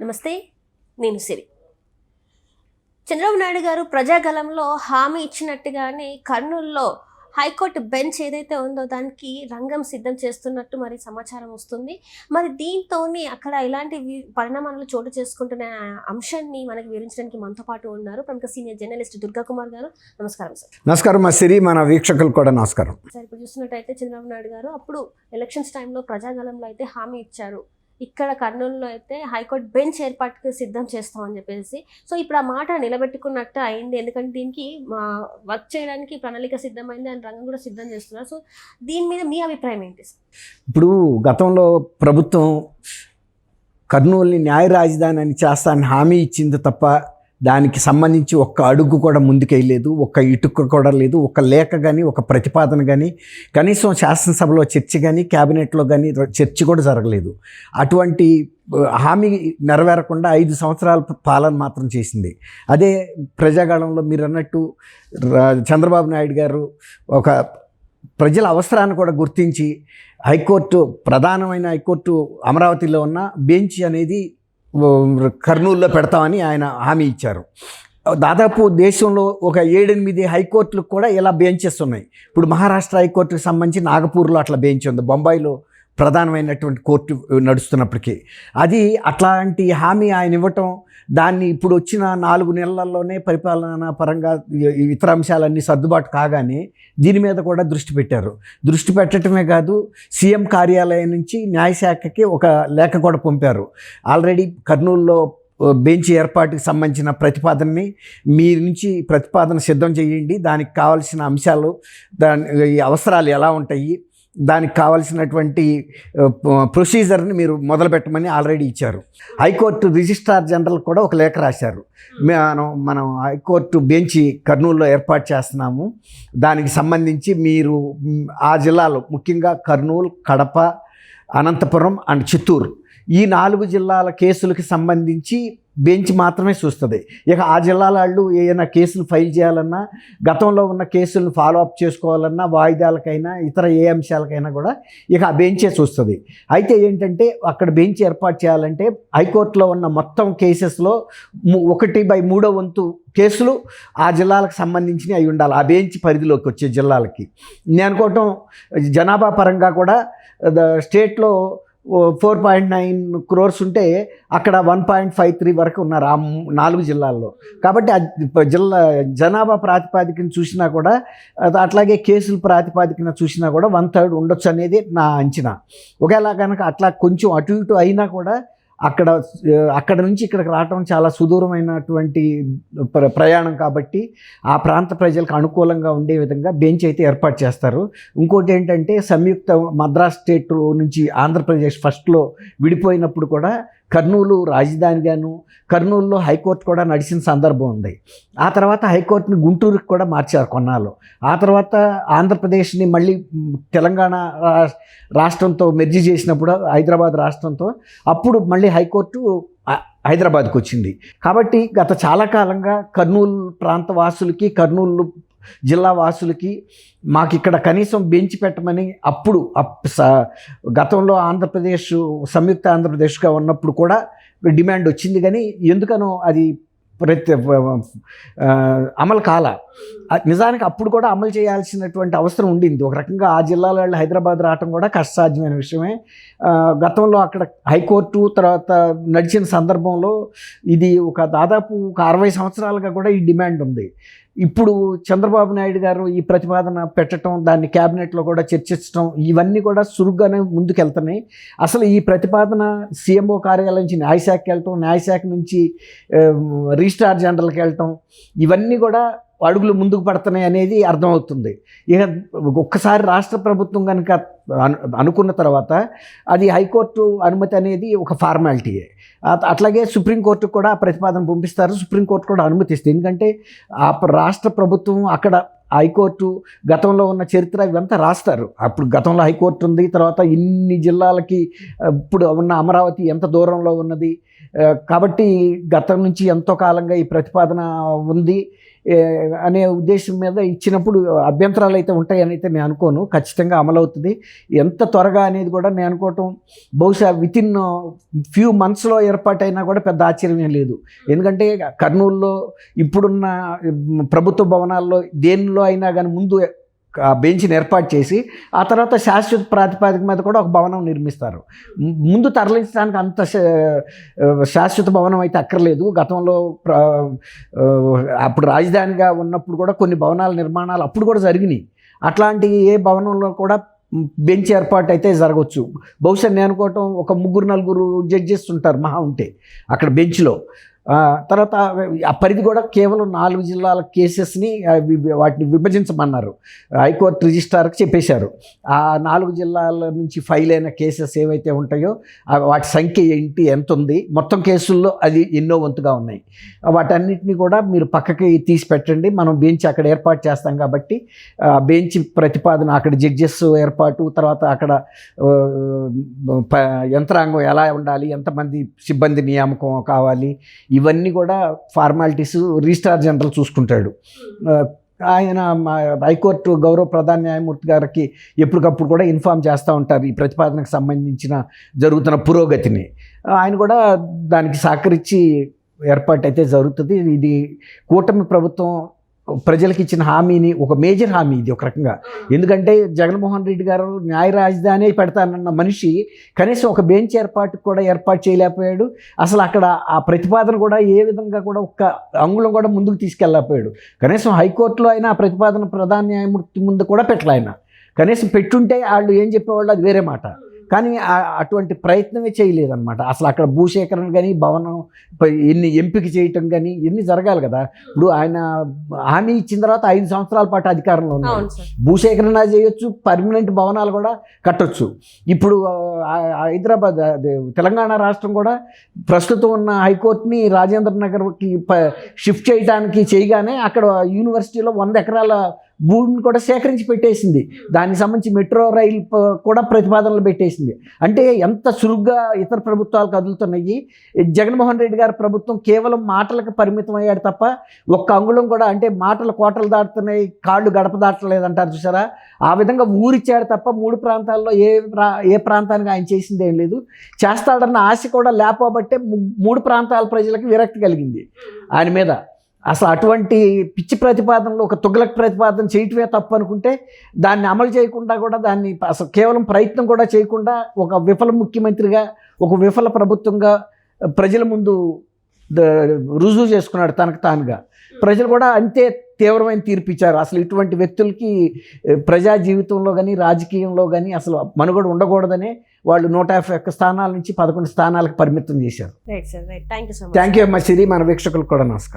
నమస్తే నేను సిరి. చంద్రబాబు నాయుడు గారు ప్రజాగలంలో హామీ ఇచ్చినట్టుగానే కర్నూలులో హైకోర్టు బెంచ్ ఏదైతే ఉందో దానికి రంగం సిద్ధం చేస్తున్నట్టు మరి సమాచారం వస్తుంది. మరి దీంతో అక్కడ ఇలాంటి పరిణామాలు చోటు చేసుకుంటున్న అంశాన్ని మనకి వివరించడానికి మనతో పాటు ఉన్నారు ప్రముఖ సీనియర్ జర్నలిస్ట్ దుర్గా కుమార్ గారు. నమస్కారం సార్. నమస్కారం మా సిరి మన వీక్షకులు కూడా నమస్కారం. సార్ ఇప్పుడు చూస్తున్నట్టయితే చంద్రబాబు నాయుడు గారు అప్పుడు ఎలక్షన్స్ టైంలో ప్రజాగలంలో అయితే హామీ ఇచ్చారు. ఇక్కడ కర్నూలులో అయితే హైకోర్టు బెంచ్ ఏర్పాటుకు సిద్ధం చేస్తామని చెప్పేసి. సో ఇప్పుడు ఆ మాట నిలబెట్టుకున్నట్టు అయింది. ఎందుకంటే దీనికి వర్క్ చేయడానికి ప్రణాళిక సిద్ధమైంది అని రంగం కూడా సిద్ధం చేస్తున్నారు. సో దీని మీద మీ అభిప్రాయం ఏంటి ఇప్పుడు గతంలో ప్రభుత్వం కర్నూలుని న్యాయ రాజధాని అని చేస్తానని హామీ ఇచ్చింది తప్ప దానికి సంబంధించి ఒక్క అడుగు కూడా ముందుకెళ్ళలేదు ఒక్క ఇటుక కూడా లేదు ఒక లేఖ కానీ ఒక ప్రతిపాదన కానీ కనీసం శాసనసభలో చర్చ కానీ క్యాబినెట్లో కానీ చర్చ కూడా జరగలేదు. అటువంటి హామీ నెరవేరకుండా ఐదు సంవత్సరాల పాలన మాత్రం చేసింది. అదే ప్రజాగాళంలో మీరు అన్నట్టు రా- చంద్రబాబు నాయుడు గారు ఒక ప్రజల అవసరాన్ని కూడా గుర్తించి హైకోర్టు ప్రధానమైన హైకోర్టు అమరావతిలో ఉన్న బెంచ్ అనేది కర్నూలులో పెడతామని ఆయన హామీ ఇచ్చారు. దాదాపు దేశంలో ఒక ఏడెనిమిది హైకోర్టులకు కూడా ఇలా బెంచెస్ ఉన్నాయి. ఇప్పుడు మహారాష్ట్ర హైకోర్టుకు సంబంధించి నాగపూర్లో అట్లా బెంచ్ ఉంది. బొంబాయిలో ప్రధానమైనటువంటి కోర్టు నడుస్తున్నప్పటికీ. అది అట్లాంటి హామీ ఆయన ఇవ్వటం దాన్ని ఇప్పుడు వచ్చిన నాలుగు నెలల్లోనే పరిపాలన పరంగా ఇతర అంశాలన్నీ సర్దుబాటు కాగానే దీని మీద కూడా దృష్టి పెట్టారు. దృష్టి పెట్టడమే కాదు సీఎం కార్యాలయం నుంచి న్యాయశాఖకి ఒక లేఖ కూడా పంపారు. ఆల్రెడీ కర్నూలులో బెంచ్ ఏర్పాటుకి సంబంధించిన ప్రతిపాదనని మీ నుంచి ప్రతిపాదన సిద్ధం చేయండి. దానికి కావాల్సిన అంశాలు దాని ఈ అవసరాలు ఎలా ఉంటాయి దానికి కావాల్సినటువంటి ప్రొసీజర్ని మీరు మొదలుపెట్టమని ఆల్రెడీ ఇచ్చారు. హైకోర్టు రిజిస్ట్రార్ జనరల్ కూడా ఒక లేఖ రాశారు. మనం మనం హైకోర్టు బెంచి కర్నూలులో ఏర్పాటు చేస్తున్నాము. దానికి సంబంధించి మీరు ఆ జిల్లాలో ముఖ్యంగా కర్నూలు కడప అనంతపురం అండ్ చిత్తూరు ఈ నాలుగు జిల్లాల కేసులకు సంబంధించి బెంచ్ మాత్రమే చూస్తుంది. ఇక ఆ జిల్లాల వాళ్ళు ఏదైనా కేసులు ఫైల్ చేయాలన్నా గతంలో ఉన్న కేసులను ఫాలో అప్ చేసుకోవాలన్నా వాయిదాలకైనా ఇతర ఏ అంశాలకైనా కూడా ఇక ఆ బెంచే చూస్తుంది. అయితే ఏంటంటే అక్కడ బెంచ్ ఏర్పాటు చేయాలంటే హైకోర్టులో ఉన్న మొత్తం కేసెస్లో ఒకటి బై మూడో వంతు కేసులు ఆ జిల్లాలకు సంబంధించినవి అయి ఉండాలి. ఆ బెంచ్ పరిధిలోకి వచ్చే జిల్లాలకి. నేను అనుకోవటం జనాభా పరంగా కూడా స్టేట్లో ఫోర్ పాయింట్ నైన్ క్రోర్స్ ఉంటే అక్కడ వన్ పాయింట్ ఫైవ్ త్రీ వరకు ఉన్నారు ఆ నాలుగు జిల్లాల్లో. కాబట్టి ఆ జిల్లా జనాభా ప్రాతిపాదికన చూసినా కూడా అది అట్లాగే కేసుల ప్రాతిపాదికన చూసినా కూడా వన్ థర్డ్ ఉండొచ్చు అనేది నా అంచనా. ఒకవేళ కనుక అట్లా కొంచెం అటు ఇటు అయినా కూడా అక్కడ అక్కడ నుంచి ఇక్కడికి రావటం చాలా సుదూరమైనటువంటి ప్ర ప్రయాణం కాబట్టి ఆ ప్రాంత ప్రజలకు అనుకూలంగా ఉండే విధంగా బెంచ్ అయితే ఏర్పాటు చేస్తారు. ఇంకోటి ఏంటంటే సంయుక్త మద్రాస్ స్టేట్ నుంచి ఆంధ్రప్రదేశ్ ఫస్ట్లో విడిపోయినప్పుడు కూడా కర్నూలు రాజధానిగాను కర్నూలులో హైకోర్టు కూడా నడిచిన సందర్భం ఉంది. ఆ తర్వాత హైకోర్టుని గుంటూరుకి కూడా మార్చారు కొన్నాళ్ళు. ఆ తర్వాత ఆంధ్రప్రదేశ్ని మళ్ళీ తెలంగాణ రా- రాష్ట్రంతో మెర్జీ చేసినప్పుడు హైదరాబాద్ రాష్ట్రంతో అప్పుడు మళ్ళీ హైకోర్టు హైదరాబాద్కు హైదరాబాద్కి వచ్చింది కాబట్టి గత చాలా కాలంగా కర్నూలు ప్రాంత వాసులకి కర్నూలు జిల్లా వాసులకి మాకు ఇక్కడ కనీసం బెంచ్ పెట్టమని అప్పుడు అప్- స- గతంలో ఆంధ్రప్రదేశ్ సంయుక్త ఆంధ్రప్రదేశ్గా ఉన్నప్పుడు కూడా డిమాండ్ వచ్చింది. కానీ ఎందుకనో అది ప్రతి అమలు కాల. నిజానికి అప్పుడు కూడా అమలు చేయాల్సినటువంటి అవసరం ఉండింది. ఒక రకంగా ఆ జిల్లాల వాళ్ళు హైదరాబాద్ రావటం కూడా కష్టసాధ్యమైన విషయమే. గతంలో అక్కడ హైకోర్టు తర్వాత నడిచిన సందర్భంలో ఇది ఒక దాదాపు ఒక అరవై సంవత్సరాలుగా కూడా ఈ డిమాండ్ ఉంది. ఇప్పుడు చంద్రబాబు నాయుడు గారు ఈ ప్రతిపాదన పెట్టడం దాన్ని క్యాబినెట్లో కూడా చర్చించడం ఇవన్నీ కూడా సురుగ్గానే ముందుకెళ్తున్నాయి. అసలు ఈ ప్రతిపాదన సీఎంఓ కార్యాలయం నుంచి న్యాయశాఖకి వెళ్ళటం న్యాయశాఖ నుంచి రిజిస్ట్రార్ జనరల్కి వెళ్ళటం ఇవన్నీ కూడా అడుగులు ముందుకు పడుతున్నాయి అనేది అర్థమవుతుంది. ఇక ఒక్కసారి రాష్ట్ర ప్రభుత్వం కనుక అనుకున్న తర్వాత అది హైకోర్టు అనుమతి అనేది ఒక ఫార్మాలిటీయే. అట్లాగే సుప్రీంకోర్టుకు కూడా ప్రతిపాదన పంపిస్తారు. సుప్రీంకోర్టు కూడా అనుమతిస్తుంది. ఎందుకంటే ఆ రాష్ట్ర ప్రభుత్వం అక్కడ హైకోర్టు గతంలో ఉన్న చరిత్ర ఇవంతా రాస్తారు. అప్పుడు గతంలో హైకోర్టు ఉంది. తర్వాత ఇన్ని జిల్లాలకి ఇప్పుడు ఉన్న అమరావతి ఎంత దూరంలో ఉన్నది? కాబట్టి గతం నుంచి ఎంతో కాలంగా ఈ ప్రతిపాదన ఉంది. అనే ఉద్దేశం మీద ఇచ్చినప్పుడు అభ్యంతరాలు అయితే ఉంటాయని అయితే నేను అనుకోను. ఖచ్చితంగా అమలవుతుంది ఎంత త్వరగా అనేది కూడా నేను అనుకోవటం బహుశా విత్ ఇన్ ఫ్యూ మంత్స్లో ఏర్పాటైనా కూడా పెద్ద ఆశ్చర్యం లేదు. ఎందుకంటే కర్నూలులో ఇప్పుడున్న ప్రభుత్వ భవనాల్లో దేనిలో అయినా కానీ ముందు బెంచ్ని ఏర్పాటు చేసి ఆ తర్వాత శాశ్వత ప్రాతిపాదిక మీద కూడా ఒక భవనం నిర్మిస్తారు. ముందు తరలించడానికి అంత శా- శాశ్వత భవనం అయితే అక్కర్లేదు. గతంలో అప్పుడు రాజధానిగా ఉన్నప్పుడు కూడా కొన్ని భవనాల నిర్మాణాలు అప్పుడు కూడా జరిగినాయి. అట్లాంటి ఏ భవనంలో కూడా బెంచ్ ఏర్పాటు అయితే జరగవచ్చు బహుశా నేను అనుకోవటం ఒక ముగ్గురు నలుగురు జడ్జెస్ ఉంటారు మహా ఉంటే అక్కడ బెంచ్లో. తర్వాత ఆ పరిధి కూడా కేవలం నాలుగు జిల్లాల కేసెస్ని వాటిని విభజించమన్నారు. హైకోర్టు రిజిస్ట్రార్కి చెప్పేశారు. ఆ నాలుగు జిల్లాల నుంచి ఫైల్ అయిన కేసెస్ ఏవైతే ఉంటాయో వాటి సంఖ్య ఏంటి ఎంత ఉంది మొత్తం కేసుల్లో అది ఎన్నో వంతుగా ఉన్నాయి. వాటన్నిటిని కూడా మీరు పక్కకి తీసి పెట్టండి. మనం బెంచ్ అక్కడ ఏర్పాటు చేస్తాం కాబట్టి బెంచ్ ప్రతిపాదన అక్కడ జడ్జెస్ ఏర్పాటు తర్వాత అక్కడ యంత్రాంగం ఎలా ఉండాలి ఎంతమంది సిబ్బంది నియామకం కావాలి ఇవన్నీ కూడా ఫార్మాలిటీస్ రిజిస్ట్రార్ జనరల్ చూసుకుంటాడు. ఆ, ఆయన మా హైకోర్టు గౌరవ ప్రధాన న్యాయమూర్తి గారికి ఎప్పటికప్పుడు కూడా ఇన్ఫామ్ చేస్తూ ఉంటారు ఈ ప్రతిపాదనకు సంబంధించిన జరుగుతున్న పురోగతిని. ఆయన కూడా దానికి సహకరించి ఏర్పాటు అయితే జరుగుతుంది. ఇది కూటమి ప్రభుత్వం ప్రజలకు ఇచ్చిన హామీని ఒక మేజర్ హామీ ఇది ఒక రకంగా. ఎందుకంటే జగన్మోహన్ రెడ్డి గారు న్యాయ రాజధాని పెడతానన్న మనిషి కనీసం ఒక బెంచ్ ఏర్పాటుకు కూడా ఏర్పాటు చేయలేకపోయాడు. అసలు అక్కడ ఆ ప్రతిపాదన కూడా ఏ విధంగా కూడా ఒక్క అంగుళం కూడా ముందుకు తీసుకెళ్ళలేకపోయాడు. కనీసం హైకోర్టులో అయినా ఆ ప్రతిపాదన ప్రధాన న్యాయమూర్తి ముందు కూడా పెట్టలే ఆయన. కనీసం పెట్టుంటే వాళ్ళు ఏం చెప్పేవాళ్ళు అది వేరే మాట. కానీ అటువంటి ప్రయత్నమే చేయలేదన్నమాట. అసలు అక్కడ భూసేకరణ కానీ భవనం ఎన్ని ఎంపిక చేయటం కానీ ఇవన్నీ జరగాలి కదా. ఇప్పుడు ఆయన హామీ ఇచ్చిన తర్వాత ఐదు సంవత్సరాల పాటు అధికారంలో ఉన్నారు. భూసేకరణ చేయొచ్చు పర్మనెంట్ భవనాలు కూడా కట్టొచ్చు. ఇప్పుడు హైదరాబాద్ అదే తెలంగాణ రాష్ట్రం కూడా ప్రస్తుతం ఉన్న హైకోర్టుని రాజేంద్ర నగర్కి ప- షిఫ్ట్ చేయడానికి చేయగానే అక్కడ యూనివర్సిటీలో వంద ఎకరాల భూమిని కూడా సేకరించి పెట్టేసింది. దానికి సంబంధించి మెట్రో రైలు కూడా ప్రతిపాదనలు పెట్టేసింది. అంటే ఎంత చురుగ్గా ఇతర ప్రభుత్వాలు కదులుతున్నాయి. జగన్మోహన్ రెడ్డి గారి ప్రభుత్వం కేవలం మాటలకు పరిమితం అయ్యాడు తప్ప ఒక్క అంగుళం కూడా అంటే మాటలు కోటలు దాటుతున్నాయి కాళ్ళు గడప దాటలేదు అంటారు చూసారా? ఆ విధంగా ఊరిచ్చాడు తప్ప మూడు ప్రాంతాల్లో ఏ ప్రా ఏ ప్రాంతానికి ఆయన చేసింది ఏం లేదు. చేస్తాడన్న ఆశ కూడా లేకపోబట్టే ము- మూడు ప్రాంతాల ప్రజలకు విరక్తి కలిగింది. ఆయన మీద అసలు అటువంటి పిచ్చి ప్రతిపాదనలు ఒక తుగ్లక్ ప్రతిపాదన చేయటమే తప్పు అనుకుంటే దాన్ని అమలు చేయకుండా కూడా దాన్ని అసలు కేవలం ప్రయత్నం కూడా చేయకుండా ఒక విఫల ముఖ్యమంత్రిగా ఒక విఫల ప్రభుత్వంగా ప్రజల ముందు రుజువు చేసుకున్నాడు తనకు తానుగా. ప్రజలు కూడా అంతే తీవ్రమైన తీర్పు ఇచ్చారు. అసలు ఇటువంటి వ్యక్తులకి ప్రజా జీవితంలో కానీ రాజకీయంలో కానీ అసలు మనుగడ ఉండకూడదనే వాళ్ళు నూట యాభై ఒక్క స్థానాల నుంచి పదకొండు స్థానాలకు పరిమితం చేశారు. Thank you so much thank you అమ్మ సిరి మన వీక్షకులకు కూడా నమస్కారం.